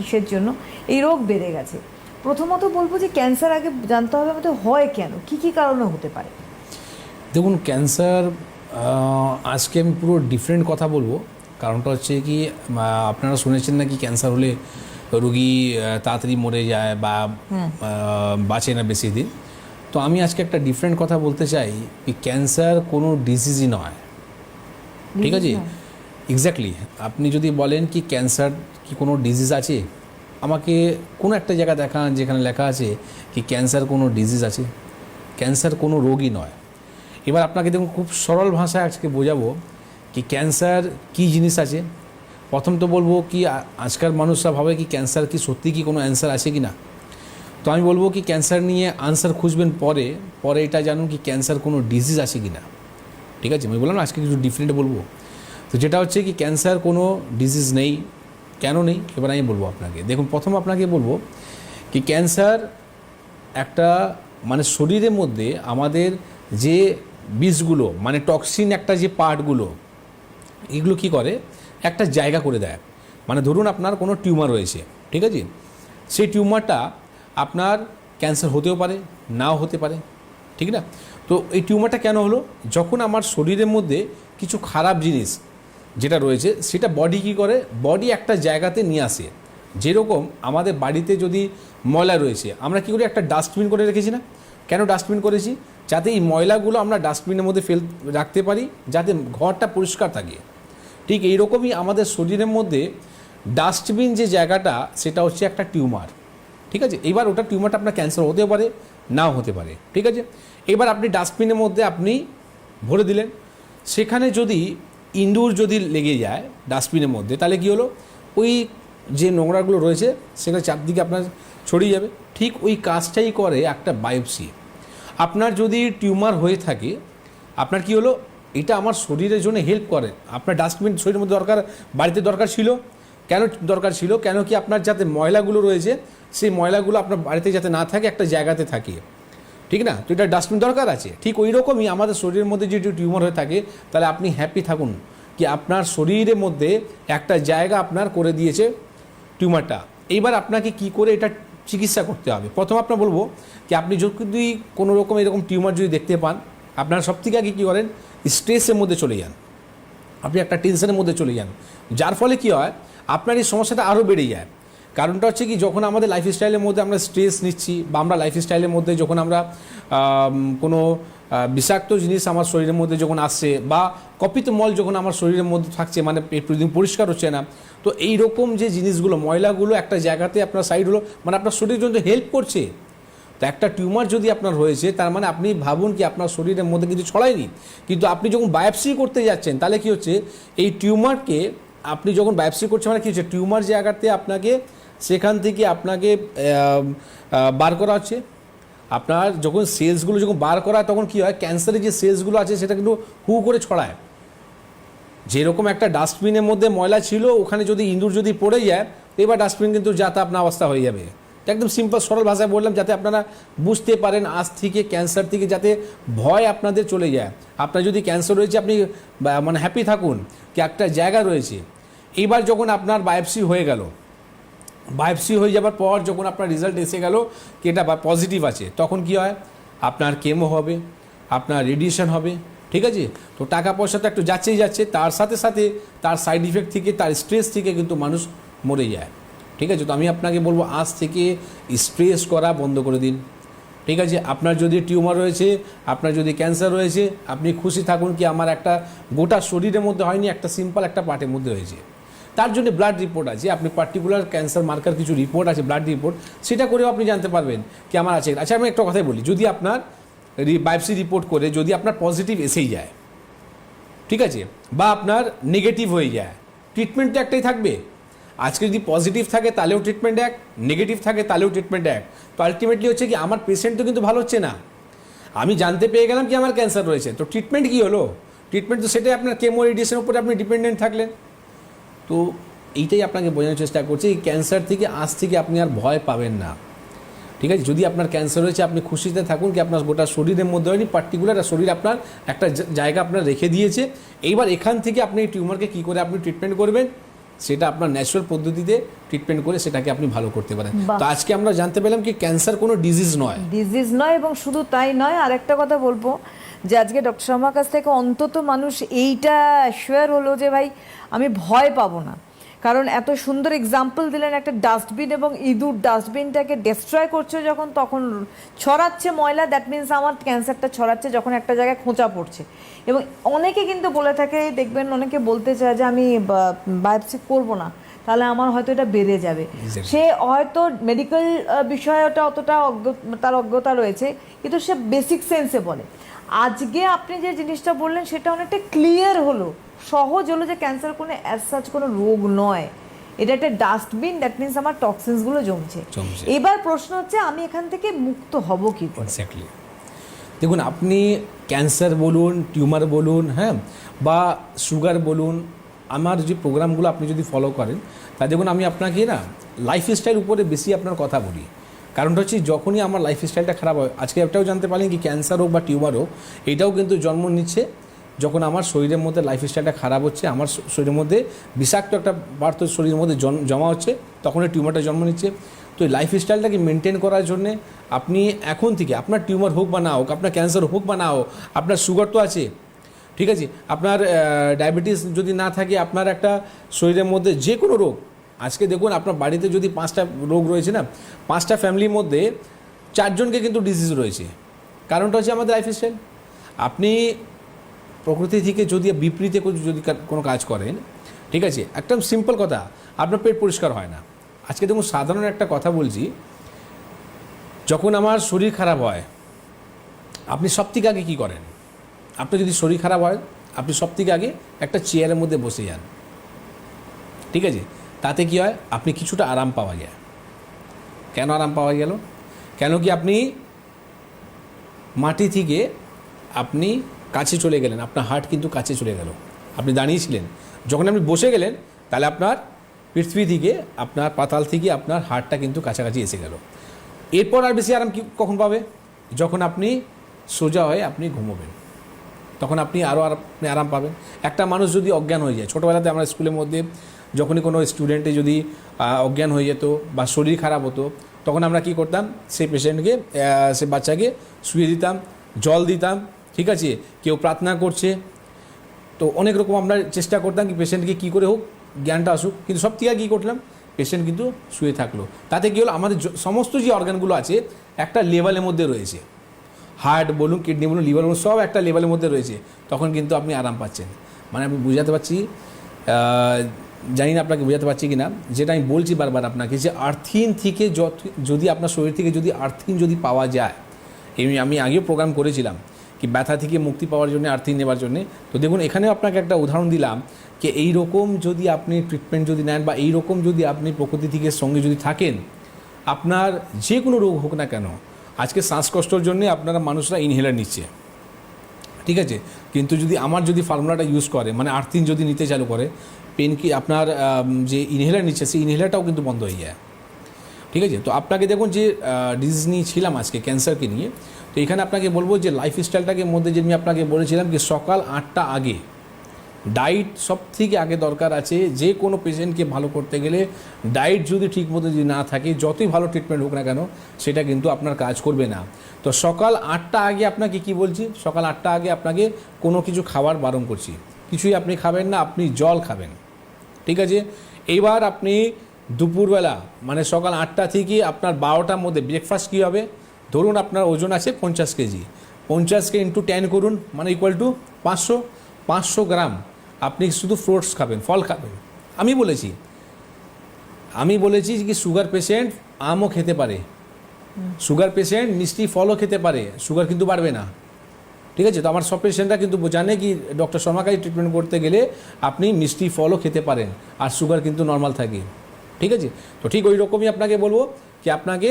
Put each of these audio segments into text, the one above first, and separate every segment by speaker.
Speaker 1: কিসের জন্য? এই রোগ বেড়ে গেছে। প্রথমত বলব যে ক্যান্সার আগে জানতে হবে আমাদের হয় কেন? কি কি কারণে হতে পারে?
Speaker 2: দেখুন ক্যান্সার আজকে আমি পুরো ডিফারেন্ট কথা বলব। কারণটা হচ্ছে কি আপনারা শুনেছেন নাকি ক্যান্সার হলে রুগী তাড়াতাড়ি মরে যায় বা বাঁচে না বেশি দিন? তো আমি আজকে একটা ডিফারেন্ট কথা বলতে চাই ক্যান্সার কোনো ডিজিজই নয়। ঠিক আছে? এক্স্যাক্টলি আপনি যদি বলেন কি ক্যান্সার কি কোনো ডিজিজ আছে? আমাকে কোনো একটা জায়গা দেখান যেখানে লেখা আছে কি ক্যান্সার কোনো ডিজিজ আছে। ক্যান্সার কোনো রোগই নয়। এবার আপনাকে দেখুন, খুব সরল ভাষায় আজকে বোঝাবো কি ক্যান্সার কি জিনিস আছে। প্রথম তো বলব কি আজকাল মানুষরা ভাবে কি ক্যান্সার কি সত্যি কি কোনো অ্যান্সার আছে কি না। তো আমি বলব কি ক্যান্সার নিয়ে আনসার খুঁজবেন পরে পরে এটা জানুন কি ক্যান্সার কোনো ডিজিজ আছে কি না। ঠিক আছে? আমি বললাম আজকে কিছু ডিফারেন্ট বলব। তো যেটা হচ্ছে কি ক্যান্সার কোনো ডিজিজ নেই। কেন নেই? এবার আমি বলব আপনাকে। দেখুন, প্রথম আপনাকে বলব কি ক্যান্সার একটা মানে শরীরের মধ্যে আমাদের যে বিষগুলো মানে টক্সিন একটা যে পার্টগুলো এগুলো কি করে? একটা জায়গা করে দেয়। মানে ধরুন আপনার কোনো টিউমার রয়েছে, ঠিক আছে? সেই টিউমারটা আপনার ক্যান্সার হতেও পারে, নাও হতে পারে, ঠিক না? তো এই টিউমারটা কেন হলো? যখন আমার শরীরের মধ্যে কিছু খারাপ জিনিস যেটা রয়েছে, সেটা বডি কী করে? বডি একটা জায়গাতে নিয়ে আসে। যেরকম আমাদের বাড়িতে যদি ময়লা রয়েছে, আমরা কী করি? একটা ডাস্টবিন করে রেখেছি না? কেন ডাস্টবিন করেছি? যাতে এই ময়লাগুলো আমরা ডাস্টবিনের মধ্যে ফেল, রাখতে পারি, যাতে ঘরটা পরিষ্কার থাকে। ঠিক এইরকমই আমাদের শরীরের মধ্যে ডাস্টবিন যে জায়গাটা, সেটা হচ্ছে একটা টিউমার। ঠিক আছে? এবার ওটা টিউমারটা আপনার ক্যান্সার হতে পারে, নাও হতে পারে। ঠিক আছে? এবার আপনি ডাস্টবিনের মধ্যে আপনি ভরে দিলেন। সেখানে যদি ইঁদুর যদি লেগে যায় ডাস্টবিনের মধ্যে, তাহলে কী হলো? ওই যে নোংরাগুলো রয়েছে সেটা চারদিকে আপনার ছড়িয়ে যাবে। ঠিক ওই কাজটাই করে একটা বায়োপসি। আপনার যদি টিউমার হয়ে থাকে, আপনার কি হলো? এটা আমার শরীরের জন্য হেল্প করে। আপনার ডাস্টবিন শরীরের মধ্যে দরকার, বাড়িতে দরকার ছিল। কেন দরকার ছিল? কেন কি আপনার যাতে ময়লাগুলো রয়েছে, সেই ময়লাগুলো আপনার বাড়িতে যাতে না থাকে, একটা জায়গাতে থাকে। ঠিক না? তো এটা ডাস্টবিন দরকার আছে। ঠিক ওই রকমই আমাদের শরীরের মধ্যে যদি টিউমার হয়ে থাকে, তাহলে আপনি হ্যাপি থাকুন কি আপনার শরীরের মধ্যে একটা জায়গা আপনার করে দিয়েছে টিউমারটা এইবার আপনাকে কি করে এটা চিকিৎসা করতে হবে? প্রথম আপনার বলব কি আপনি যদি কোনো রকম এরকম টিউমার যদি দেখতে পান, আপনার সব থেকে আগে কী করেন? স্ট্রেসের মধ্যে চলে যান। আপনি একটা টেনশনের মধ্যে চলে যান। যার ফলে কি হয়? আপনার এই সমস্যাটা আরও বেড়ে যায়। কারণটা হচ্ছে কি, যখন আমাদের লাইফ স্টাইলের মধ্যে আমরা স্ট্রেস নিচ্ছি বা আমরা লাইফ স্টাইলের মধ্যে যখন আমরা কোনো বিষাক্ত জিনিস আমার শরীরের মধ্যে যখন আসছে বা কপিত মল যখন আমার শরীরের মধ্যে থাকছে মানে প্রতিদিন পরিষ্কার হচ্ছে না, তো এই রকম যে জিনিসগুলো, ময়লাগুলো একটা জায়গাতে আপনার সাইড হলো মানে আপনার শরীরের জন্য হেল্প করছে। তো একটা টিউমার যদি আপনার হয়েছে, তার মানে আপনি ভাবুন কি আপনার শরীরের মধ্যে কিছু ছড়ায়নি। কিন্তু আপনি যখন বায়োপসি করতে যাচ্ছেন, তাহলে কি হচ্ছে, এই টিউমারকে আপনি যখন বায়োপসি করছেন মানে কি হচ্ছে টিউমার জায়গাতে আপনাকে সেখান থেকে আপনাকে বার করা হচ্ছে আপনার যখন সেলসগুলো যখন বার করা তখন কি হয়? ক্যান্সারের যে সেলসগুলো আছে, সেটা কিন্তু হু করে ছড়ায়। যেরকম একটা ডাস্টবিনের মধ্যে ময়লা ছিল, ওখানে যদি ইঁদুর যদি পড়ে যায়, এবার ডাস্টবিন কিন্তু যাতা আপনার অবস্থা হয়ে যাবে। একদম সিম্পল সরল ভাষায় বললাম, যাতে আপনারা বুঝতে পারেন আজ থেকে, ক্যান্সার থেকে যাতে ভয় আপনাদের চলে যায়। আপনার যদি ক্যান্সার রয়েছে, আপনি মানে হ্যাপি থাকুন, কি একটা জায়গা রয়েছে। এইবার যখন আপনার বায়োপসি হয়ে গেল বায়োপসি হয়ে যাবার পর যখন আপনার রেজাল্ট এসে গেল কি এটা পজিটিভ আছে, তখন কি হয়? আপনার কেমো হবে, আপনার রেডিয়েশন হবে, ঠিক আছে? তো টাকা পয়সা তো একটু যাচ্ছেই যাচ্ছে, তার সাথে সাথে তার সাইড ইফেক্ট থেকে, তার স্ট্রেস থেকে কিন্তু মানুষ মরে যায়, ঠিক আছে? তো আমি আপনাকে বলব, আজ থেকে স্ট্রেস করা বন্ধ করে দিন, ঠিক আছে? আপনার যদি টিউমার রয়েছে, আপনার যদি ক্যান্সার রয়েছে, আপনি খুশি থাকুন কি, আমার একটা গোটা শরীরের মধ্যে হয়নি, একটা সিম্পল একটা পার্টের মধ্যে হয়েছে। তার জন্য ব্লাড রিপোর্ট আছে। আপনি পার্টিকুলার ক্যান্সার মার্কার কিছু রিপোর্ট আছে ব্লাড রিপোর্ট সেটা করেও আপনি জানতে পারবেন কি আমার আছে। আচ্ছা আমি একটা কথাই বলি, যদি আপনার বায়োপসি রিপোর্ট করে, যদি আপনার পজিটিভ এসেই যায়, ঠিক আছে, বা আপনার নেগেটিভ হয়ে যায় ট্রিটমেন্ট তো একটাই থাকবে। আজকে যদি পজিটিভ থাকে, তাহলেও ট্রিটমেন্ট এক নেগেটিভ থাকে, তাহলেও ট্রিটমেন্ট এক। তো আলটিমেটলি হচ্ছে কি, আমার পেশেন্ট তো কিন্তু ভালো হচ্ছে না। আমি জানতে পেয়ে গেলাম কি আমার ক্যান্সার রয়েছে। তো ট্রিটমেন্ট কী হলো? ট্রিটমেন্ট তো সেটাই আপনার কেমো রেডিয়েশনের উপরে আপনি ডিপেন্ডেন্ট থাকলেন। তো এইটাই আপনাকে বোঝানোর চেষ্টা করছি এই ক্যান্সার থেকে আজ থেকে আপনি আর ভয় পাবেন না। ঠিক আছে? যদি আপনার ক্যান্সার হয়েছে আপনি খুশিতে থাকুন কি আপনার গোটা শরীরের মধ্যে হয়নি পার্টিকুলার শরীর আপনার একটা জায়গা আপনার রেখে দিয়েছে। এইবার এখান থেকে আপনি এই টিউমারকে কী করে আপনি ট্রিটমেন্ট করবেন? সেটা আপনার ন্যাচারাল পদ্ধতিতে ট্রিটমেন্ট করে সেটাকে আপনি ভালো করতে পারেন। তো আজকে আমরা জানতে পেলাম কি ক্যান্সার কোনো ডিজিজ নয়।
Speaker 1: ডিজিজ নয় এবং শুধু তাই নয় আর একটা কথা বলব। যে আজকে ডক্টর শর্মার কাছ থেকে অন্তত মানুষ এইটা অ্যাসিওর হলো যে ভাই আমি ভয় পাবো না। কারণ এত সুন্দর এক্সাম্পল দিলেন একটা ডাস্টবিন এবং ইঁদুর ডাস্টবিনটাকে ডেস্ট্রয় করছে যখন তখন ছড়াচ্ছে ময়লা দ্যাট মিন্স আমার ক্যান্সারটা ছড়াচ্ছে যখন একটা জায়গায় খোঁচা পড়ছে। এবং অনেকে কিন্তু বলে থাকে দেখবেন অনেকে বলতে চায় যে আমি বায়োপসি করব না তাহলে আমার হয়তো এটা বেড়ে যাবে। সে হয়তো মেডিকেল বিষয়টা অতটা অজ্ঞ তার অজ্ঞতা রয়েছে কিন্তু সে বেসিক সেন্সে বলে। আজকে আপনি যে জিনিসটা বললেন সেটা অনেকটা ক্লিয়ার হলো। সহজ হলো যে ক্যান্সার কোনো অ্যাজ সাচ কোনো রোগ নয়। এটা একটা ডাস্টবিন দ্যাট মিনস আমার টক্সিনসগুলো জমছে।
Speaker 2: জমছে।
Speaker 1: এবার প্রশ্ন হচ্ছে আমি এখান থেকে মুক্ত হব কি করে?
Speaker 2: এক্স্যাক্টলি দেখুন আপনি ক্যান্সার বলুন টিউমার বলুন হ্যাঁ বা সুগার বলুন আমার যে প্রোগ্রামগুলো আপনি যদি ফলো করেন তা দেখুন আমি আপনাকে না লাইফ স্টাইল উপরে বেশি আপনার কথা বলি। কারণটা হচ্ছে যখনই আমার লাইফ স্টাইলটা খারাপ হয়, আজকে একটাও জানতে পারলেন কি ক্যান্সার হোক বা টিউমার হোক, এটাও কিন্তু জন্ম নিচ্ছে যখন আমার শরীরের মধ্যে লাইফ স্টাইলটা খারাপ হচ্ছে, আমার শরীরের মধ্যে বিষাক্ত একটা বার্ত শরীরের মধ্যে জমা হচ্ছে, তখন এই টিউমারটা জন্ম নিচ্ছে। তো এই লাইফ স্টাইলটাকে মেনটেন করার জন্যে আপনি এখন থেকে আপনার টিউমার হোক বা না হোক, আপনার ক্যান্সার হোক বা না হোক, আপনার সুগার তো আছে, ঠিক আছে? আপনার ডায়াবেটিস যদি না থাকে, আপনার একটা শরীরের মধ্যে যে কোনো রোগ আজকে দেখুন আপনার বাড়িতে যদি পাঁচটা রোগ রয়েছে না, পাঁচটা ফ্যামিলির মধ্যে চারজনকে কিন্তু ডিজিজ রয়েছে। কারণটা হচ্ছে আমাদের লাইফ স্টাইল আপনি প্রকৃতি থেকে যদি বিপরীতে যদি কোনো কাজ করেন, ঠিক আছে একদম সিম্পল কথা, আপনার পেট পরিষ্কার হয় না। আজকে দেখুন সাধারণ একটা কথা বলছি, যখন আমার শরীর খারাপ হয়, আপনি সব থেকে আগে কী করেন? আপনি যদি শরীর খারাপ হয়, আপনি সব থেকে আগে একটা চেয়ারের মধ্যে বসে যান। ঠিক আছে তাতে কি হয়? আপনি কিছুটা আরাম পাওয়া যায়। কেন আরাম পাওয়া গেল? কেন কি আপনি মাটি থেকে আপনি কাছে চলে গেলেন? আপনার হার্ট কিন্তু কাছে চলে গেল। আপনি দাঁড়িয়েছিলেন। যখন আপনি বসে গেলেন, তাহলে আপনার পৃথিবী থেকে, আপনার পাতাল থেকে আপনার হার্টটা কিন্তু কাছাকাছি এসে গেল। এরপর আর বেশি আরাম কি কখন পাবে? যখন আপনি সোজা হয়ে আপনি ঘুমোবেন। তখন আপনি আরও আপনি আরাম পাবেন। একটা মানুষ যদি অজ্ঞান হয়ে যায়, ছোটোবেলাতে আমরা স্কুলের মধ্যে যখনই কোনো স্টুডেন্টে যদি অজ্ঞান হয়ে যেত বা শরীর খারাপ হতো, তখন আমরা কি করতাম? সেই পেশেন্টকে সে বাচ্চাকে শুয়ে দিতাম, জল দিতাম, ঠিক আছে? কেউ প্রার্থনা করছে। তো অনেক রকম আমরা চেষ্টা করতাম কি পেশেন্টকে কী করে হোক, জ্ঞানটা আসুক। কিন্তু সব থেকে কী করলাম? পেশেন্ট কিন্তু শুয়ে থাকল। তাতে কী হলো? আমাদের সমস্ত যে অর্গানগুলো আছে, একটা লেভেলের মধ্যে রয়েছে। হার্ট বলুন কিডনি বলুন লিভার বলুন, সব একটা লেভেলের মধ্যে রয়েছে। তখন কিন্তু আপনি আরাম পাচ্ছেন। মানে আমি বুঝাতে পারছি জানি না আপনাকে বোঝাতে পারছি কি না যেটা আমি বলছি বারবার আপনাকে যে আর্থিন থেকে যত যদি আপনার শরীর থেকে যদি আর্থিন যদি পাওয়া যায়, এই আমি আগেও প্রোগ্রাম করেছিলাম কি ব্যথা থেকে মুক্তি পাওয়ার জন্য, আর্থিন নেবার জন্য। তো দেখুন, এখানেও আপনাকে একটা উদাহরণ দিলাম যে এই রকম যদি আপনি ট্রিটমেন্ট যদি নেন বা এই রকম যদি আপনি প্রকৃতি থেকে সঙ্গে যদি থাকেন, আপনার যে কোনো রোগ হোক না কেন, আজকে শ্বাসকষ্টর জন্য আপনারা মানুষরা ইনহেলার নিচ্ছে। ঠিক আছে? কিন্তু যদি আমার যদি ফর্মুলাটা ইউজ করে মানে আর্থিন যদি নিতে চালু করে পেন কি আপনার যে ইনহেলার নিচ্ছে, সেই ইনহেলারটাও কিন্তু বন্ধ হয়ে যায়। ঠিক আছে? তো আপনাকে দেখুন যে ডিজিজ নিয়ে ছিলাম আজকে ক্যান্সারকে নিয়ে। তো এখানে আপনাকে বলব যে লাইফস্টাইলটাকে মধ্যে যে আমি আপনাকে বলেছিলাম যে, সকাল আটটা আগে ডায়েট সব থেকে আগে দরকার আছে যে কোনো পেশেন্টকে ভালো করতে গেলে ডায়েট যদি ঠিক মতো যদি না থাকে, যতই ভালো ট্রিটমেন্ট হোক না কেন, সেটা কিন্তু আপনার কাজ করবে না। তো সকাল আটটা আগে আপনাকে কি বলছি? সকাল আটটা আগে আপনাকে কোনো কিছু খাবার বারণ করছি। কিছুই আপনি খাবেন না, আপনি জল খাবেন। ঠিক আছে? এইবার আপনি দুপুরবেলা মানে সকাল আটটা থেকে আপনার বারোটার মধ্যে ব্রেকফাস্ট কী হবে? ধরুন আপনার ওজন আছে পঞ্চাশ কেজি। পঞ্চাশকে ইন্টু টেন করুন মানে ইকুয়াল টু পাঁচশো। পাঁচশো গ্রাম আপনি শুধু ফ্রুটস খাবেন, ফল খাবেন। আমি বলেছি আমি বলেছি কি সুগার পেশেন্ট আমও খেতে পারে। সুগার পেশেন্ট মিষ্টি ফলও খেতে পারে সুগার কিন্তু বাড়বে না। ঠিক আছে? তো আমার সব পেশেন্টরা কিন্তু জানে কি ডক্টর শর্মাকাই ট্রিটমেন্ট করতে গেলে আপনি মিষ্টি ফলও খেতে পারেন, আর সুগার কিন্তু নর্মাল থাকে। ঠিক আছে? তো ঠিক ওই রকমই আপনাকে বলব কি আপনাকে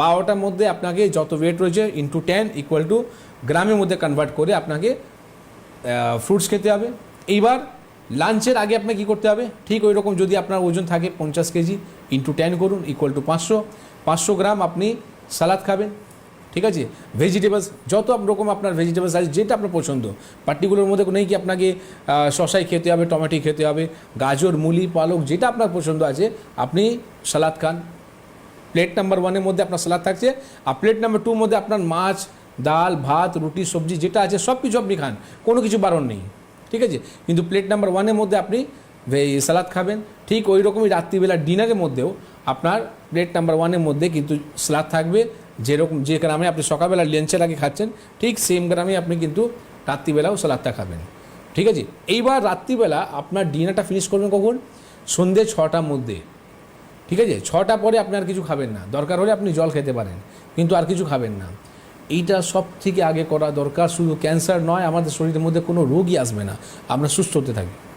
Speaker 2: বারোটার মধ্যে আপনাকে যত ওয়েট রয়েছে ইন্টু টেন ইকুয়াল টু গ্রামের মধ্যে কনভার্ট করে আপনাকে ফ্রুটস খেতে হবে। এইবার লাঞ্চের আগে আপনাকে কী করতে হবে? ঠিক ওই রকম যদি আপনার ওজন থাকে পঞ্চাশ কেজি ইন্টু টেন করুন ইকুয়াল টু পাঁচশো। পাঁচশো গ্রাম আপনি সালাদ খাবেন, ঠিক আছে? ভেজিটেবলস যত রকম আপনার ভেজিটেবলস আছে, যেটা আপনার পছন্দ। পার্টিকুলার মধ্যে নেই কি আপনাকে শশাই খেতে হবে, টমেটো খেতে হবে, গাজর, মুলি, পালক, যেটা আপনার পছন্দ আছে, আপনি সালাদ খান। প্লেট নাম্বার ওয়ানের মধ্যে আপনার সালাদ থাকছে। আর প্লেট নাম্বার টুর মধ্যে আপনার মাছ, ডাল, ভাত, রুটি, সবজি, যেটা আছে সব কিছু আপনি খান। কোনো কিছু বারণ নেই। ঠিক আছে? কিন্তু প্লেট নাম্বার ওয়ানের মধ্যে আপনি সালাদ খাবেন। ঠিক ওই রকমই রাত্রিবেলা ডিনারের মধ্যেও আপনার প্লেট নাম্বার ওয়ানের মধ্যে কিন্তু সালাদ থাকবে। যেরকম যে গ্রামে আপনি সকালবেলা লাঞ্চের আগে খাচ্ছেন, ঠিক সেম গ্রামে আপনি কিন্তু রাত্রিবেলাও সালাদটা খাবেন। ঠিক আছে? এইবার রাত্রিবেলা আপনার ডিনারটা ফিনিশ করবেন কখন? সন্ধ্যে ছটার মধ্যে। ঠিক আছে? ছটা পরে আপনি আর কিছু খাবেন না। দরকার হলে আপনি জল খেতে পারেন, কিন্তু আর কিছু খাবেন না। এইটা সব থেকে আগে করা দরকার। শুধু ক্যান্সার নয়, আমাদের শরীরের মধ্যে কোনো রোগই আসবে না। আমরা সুস্থ হতে থাকি।